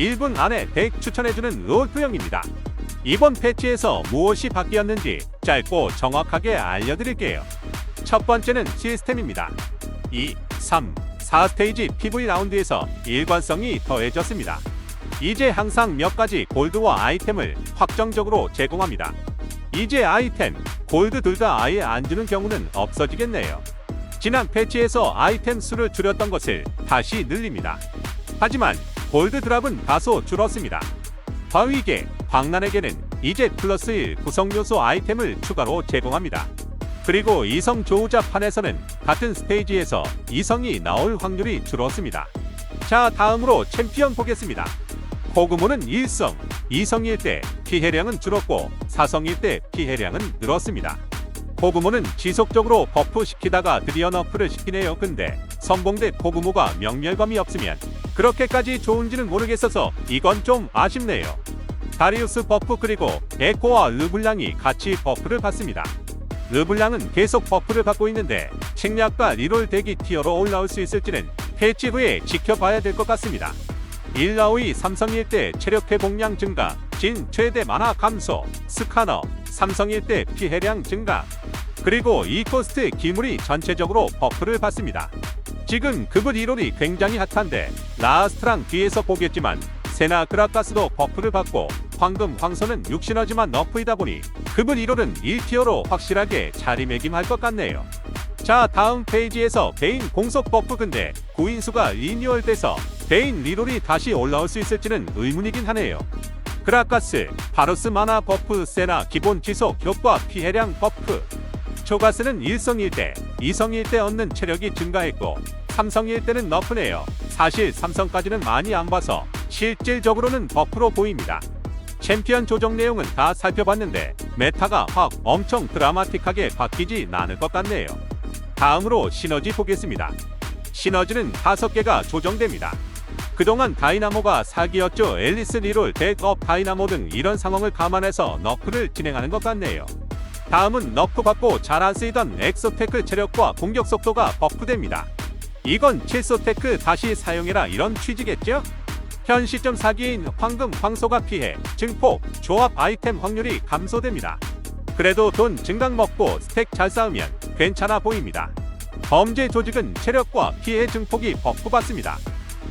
1분 안에 덱 추천해주는 롤프형입니다. 이번 패치에서 무엇이 바뀌었는지 짧고 정확하게 알려드릴게요. 첫 번째는 시스템입니다. 2, 3, 4스테이지 PV 라운드에서 일관성이 더해졌습니다. 이제 항상 몇 가지 골드와 아이템을 확정적으로 제공합니다. 이제 아이템, 골드 둘 다 아예 안 주는 경우는 없어지겠네요. 지난 패치에서 아이템 수를 줄였던 것을 다시 늘립니다. 하지만 골드 드랍은 다소 줄었습니다. 바위계, 광란에게는 이제 플러스 1 구성 요소 아이템을 추가로 제공합니다. 그리고 이성 조우자 판에서는 같은 스테이지에서 이성이 나올 확률이 줄었습니다. 자, 다음으로 챔피언 보겠습니다. 코그모는 1성, 2성일 때 피해량은 줄었고 4성일 때 피해량은 늘었습니다. 코그모는 지속적으로 버프 시키다가 드디어 너프를 시키네요. 근데 선봉대 코그모가 명멸감이 없으면 그렇게까지 좋은지는 모르겠어서 이건 좀 아쉽네요. 다리우스 버프 그리고 에코와 르블랑이 같이 버프를 받습니다. 르블랑은 계속 버프를 받고 있는데 책략과 리롤 대기 티어로 올라올 수 있을지는 패치 후에 지켜봐야 될 것 같습니다. 1라오이 삼성일 때 체력 회복량 증가, 진 최대 만화 감소, 스카너, 삼성일 때 피해량 증가, 그리고 이 코스트 기물이 전체적으로 버프를 받습니다. 지금 급을 1롤이 굉장히 핫한데 라스트랑 뒤에서 보겠지만 세나 그라가스도 버프를 받고 황금 황소는 육신하지만 너프이다 보니 급을 1롤은 1티어로 확실하게 자리매김할 것 같네요. 자 다음 페이지에서 베인 공속 버프 근데 구인수가 리뉴얼돼서 베인 리롤이 다시 올라올 수 있을지는 의문이긴 하네요. 그라가스, 바로스 마나 버프 세나 기본 지속 효과 피해량 버프 초가스는 1성일 때, 2성일 때 얻는 체력이 증가했고 3성일 때는 너프네요. 사실 3성까지는 많이 안 봐서 실질적으로는 버프로 보입니다. 챔피언 조정 내용은 다 살펴봤는데 메타가 확 엄청 드라마틱하게 바뀌진 않을 것 같네요. 다음으로 시너지 보겠습니다. 시너지는 5개가 조정됩니다. 그동안 다이나모가 사기였죠. 앨리스 리롤, 덱업 다이나모 등 이런 상황을 감안해서 너프를 진행하는 것 같네요. 다음은 너프 받고 잘 안 쓰이던 엑소테크 체력과 공격 속도가 버프됩니다. 이건 칠소테크 다시 사용해라 이런 취지겠죠? 현 시점 사기인 황금 황소가 피해, 증폭, 조합 아이템 확률이 감소됩니다. 그래도 돈 증강 먹고 스택 잘 쌓으면 괜찮아 보입니다. 범죄 조직은 체력과 피해 증폭이 버프받습니다.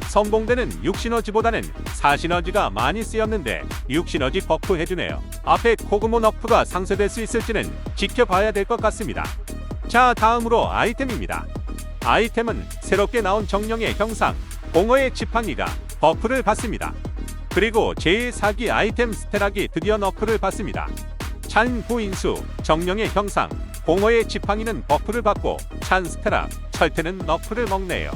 성공되는 6시너지보다는 4시너지가 많이 쓰였는데 6시너지 버프 해주네요. 앞에 코그모 너프가 상쇄될 수 있을지는 지켜봐야 될 것 같습니다. 자 다음으로 아이템입니다. 아이템은 새롭게 나온 정령의 형상, 공허의 지팡이가 버프를 받습니다. 그리고 제4기 아이템 스테락이 드디어 너프를 받습니다. 찬 구인수, 정령의 형상, 공허의 지팡이는 버프를 받고 찬 스테락, 철퇴는 너프를 먹네요.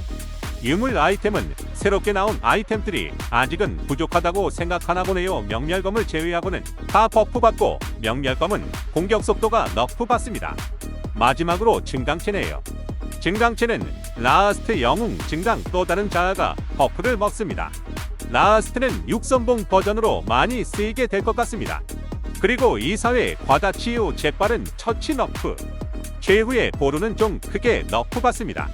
유물 아이템은 새롭게 나온 아이템들이 아직은 부족하다고 생각하나 보네요. 명멸검을 제외하고는 다 버프 받고 명멸검은 공격 속도가 너프 받습니다. 마지막으로 증강체네요. 증강체는 라스트 영웅 증강 또 다른 자아가 버프를 먹습니다. 라스트는 육선봉 버전으로 많이 쓰이게 될 것 같습니다. 그리고 이 사회 과다치유 재빠른 처치 너프 최후의 보루는 좀 크게 너프 받습니다.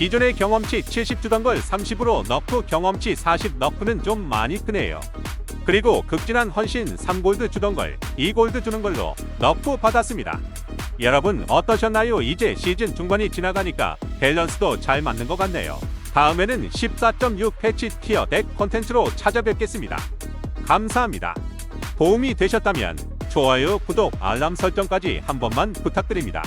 기존의 경험치 70 주던 걸 30으로 너프 경험치 40 너프는 좀 많이 크네요. 그리고 극진한 헌신 3골드 주던 걸 2골드 주는 걸로 너프 받았습니다. 여러분 어떠셨나요? 이제 시즌 중반이 지나가니까 밸런스도 잘 맞는 것 같네요. 다음에는 14.6 패치 티어 덱 콘텐츠로 찾아뵙겠습니다. 감사합니다. 도움이 되셨다면 좋아요, 구독, 알람 설정까지 한 번만 부탁드립니다.